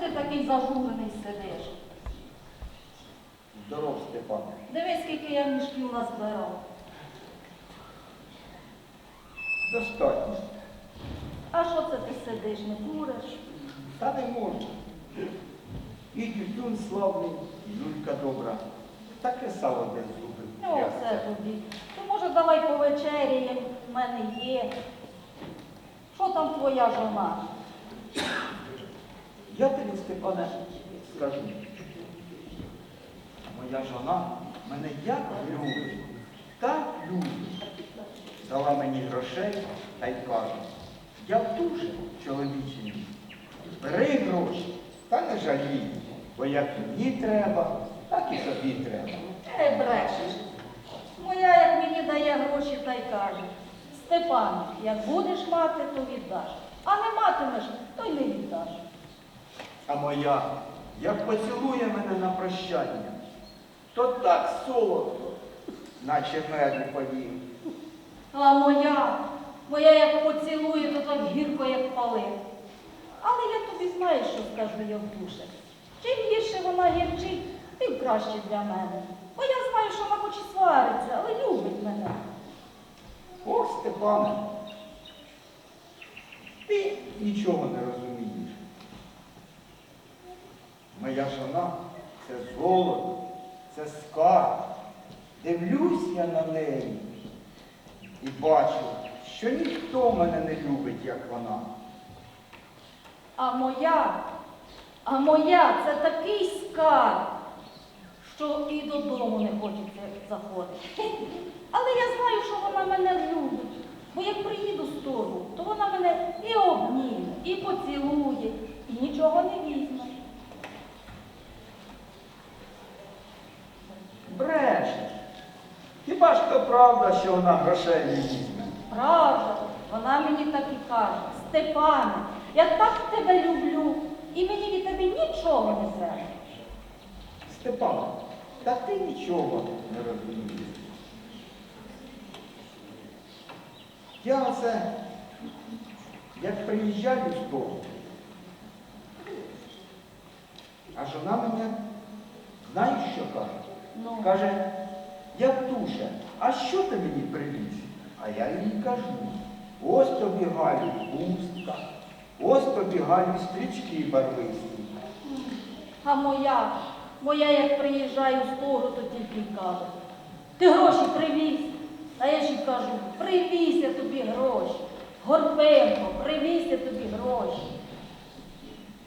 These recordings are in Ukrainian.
ти такий зажурений сидиш? Здоров, Степан. Дивись, скільки я мішків назбирав. Достатньо. А що це ти сидиш, не куриш? Та не можна. І тютюн славний, і люлька добра. Таке сало десь зубив. Ну, оце тобі. То може давай повечеряємо, в мене є. Що там твоя жона? Я тобі, Степане, скажу. Моя жона мене як любить, так любить. Дала мені грошей та й каже, я в душе чоловічий. Бери гроші та не жалій, бо як мені треба, так і тобі треба. Е, брешеш. Моя, як мені дає гроші, та й каже. Степан, як будеш мати, то віддаш. А не матимеш, то й не віддаш. А моя, як поцілує мене на прощання, то так солодко, наче меду повів. А моя, моя як поцілує, то так гірко, як палив. Але я тобі знаю, що скажу я в душе. Чим гірше вона гірчить, тим краще для мене. Бо я знаю, що вона хоч і свариться, але любить мене. Ох, Степане, ти нічого не розумієш. Моя жона це золото, це скарб. Дивлюсь я на неї і бачу, що ніхто мене не любить, як вона. А моя, а моя це такий скарб, що і додому не хочеться заходити. Але я знаю, що вона мене любить. Бо як приїду з того, то вона мене і обніме, і поцілує, і нічого не візьме. Брешеш. Хіба ж то правда, що вона грошей не візьме? Правда, вона мені так і каже, Степане, я так тебе люблю, і мені від тебе нічого не треба. Степан, та ти нічого не розумієш. Я оце, як приїжджаю з того, а жона мене, знаєш, що каже? Ну. Каже, Явтуша, а що ти мені привіз? А я їй кажу, ось тобі Галю хустка, ось тобі Галю стрічки барвисті. А моя, моя, як приїжджаю з того, то тільки й каже. Ти гроші привіз. А я ж їй кажу, привіз я тобі гроші. Горбенко, привіз я тобі гроші.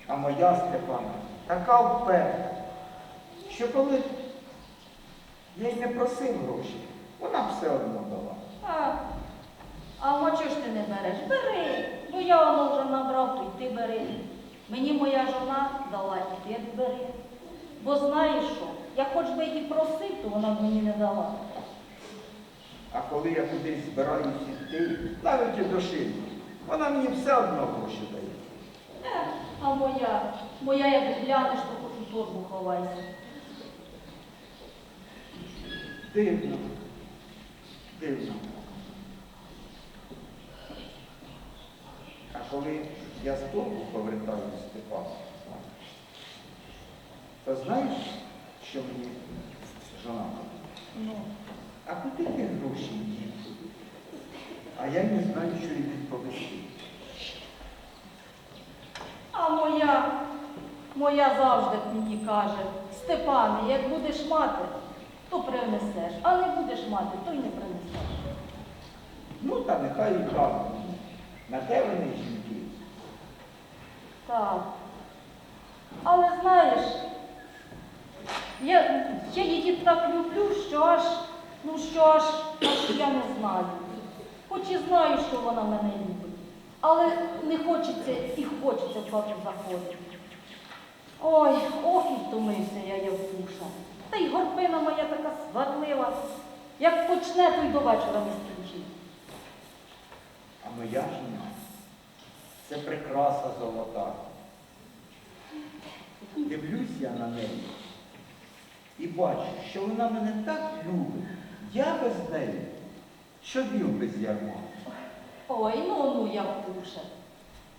А моя Степана така вперта, що коли я й не просив гроші, вона все одно дала. А, а мочу ж ти не береш? Бери, бо я воно вже набрав, то й ти бери. Мені моя жона дала, і ти бери. Бо знаєш що, я хоч би її просив, то вона б мені не дала. А коли я кудись збираюсь іти, навіть і до шиї, вона мені все одно гроші дає. Е, а моя, моя як глянеш, то хоч у торбу ховайся. Дивно. Дивно. А коли я з того повертаюся Степан, то знаєш, що мені жона? Ну, А куди ти гроші дів? А я не знаю, що їй відповісти. а моя, моя завжди мені каже, Степане, як будеш мати, то принесеш, а не будеш мати, то й не принесеш. Ну, та нехай і так. На те вони жінки. Так. Але знаєш, я, я її так люблю, що аж, ну що аж, аж я не знаю. Хоч і знаю, що вона мене любить. Але не хочеться і хочеться в хату заходити. Ой, ох і втомився я Євтуша. Та й горпина моя така сварлива. Як почне, то й до вечора не скінчить. А моя жена це прикраса золота. Дивлюсь я на неї і бачу, що вона мене так любить. Я без неї, що вів без ярма. Ой, ну ну я Євтуша.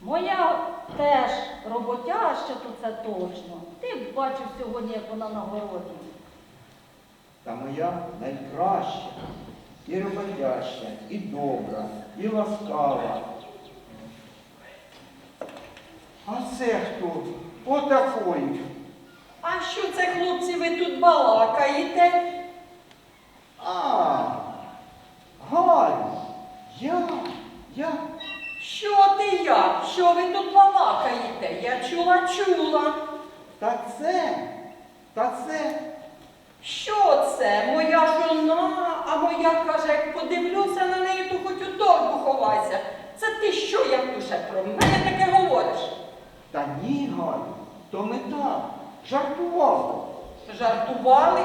Моя теж роботяща, то це точно. Ти б бачив сьогодні, як вона на городі. Моя найкраща, і роботяща, і добра, і ласкава. А це хто? Отакої. А що це, хлопці, ви тут балакаєте? А, Галю, я, я. Що ти як? Що ви тут балакаєте? Я чула, чула. Та це, та це. Що це? Моя жона, моя каже, як подивлюся на неї, то хоч у торбу ховайся. Це ти що, як душе, про мене таке говориш? Та ні, Галю, то ми так, жартували. Жартували?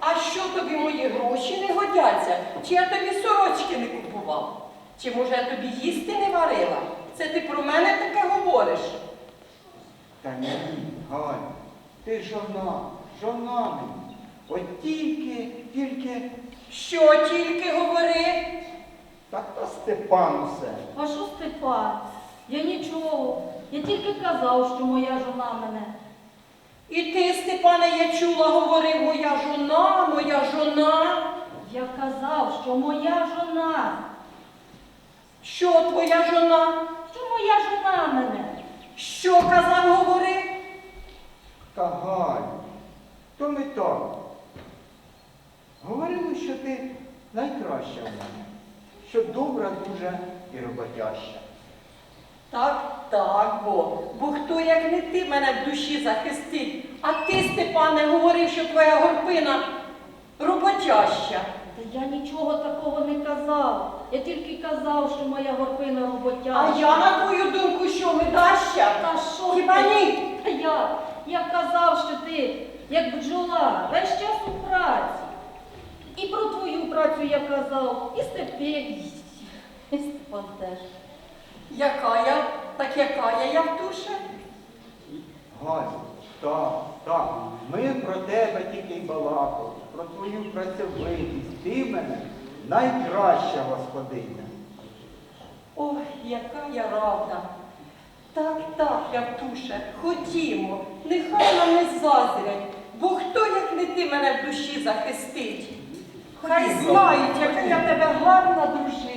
А що тобі мої гроші не годяться? Чи я тобі сорочки не купував? Чи може я тобі їсти не варила? Це ти про мене таке говориш? Та ні, Галю, ти жона, жона мені. От тільки, тільки, Що тільки говори? та то Степан усе. А що Степан? Я нічого. Я тільки казав, що моя жона мене. І ти, Степане, я чула, говорив, моя жона, моя жона. Я казав, що моя жона. Що твоя жона? Що моя жона мене? Що казав, говорив? Та Галю, то ми так. Говорили, що ти найкраща в мене, що добра дуже і роботяща. Так, так, бо. Бо хто, як не ти, мене в душі захистить. А ти, Степане, говорив, що твоя горпина роботяща. Та я нічого такого не казав. Я тільки казав, що моя горпина роботяща. А я, на твою думку, що видаща? Та що Хіба ти? ні? Та я, я казав, що ти як бджола, весь час у праці. І про твою працю я казав, і Степі, і Степан теж. Яка я? Так яка я, я в душе? Галю, так, так, ми про тебе тільки й балакали, про твою працьовитість. Ти мене найкраща господиня. Ой, яка я рада. Так, так, Явтуше, ходімо, нехай нам не заздрять, бо хто, як не ти, мене в душі захистить. Хай знають, яка я тебе гарна дружина.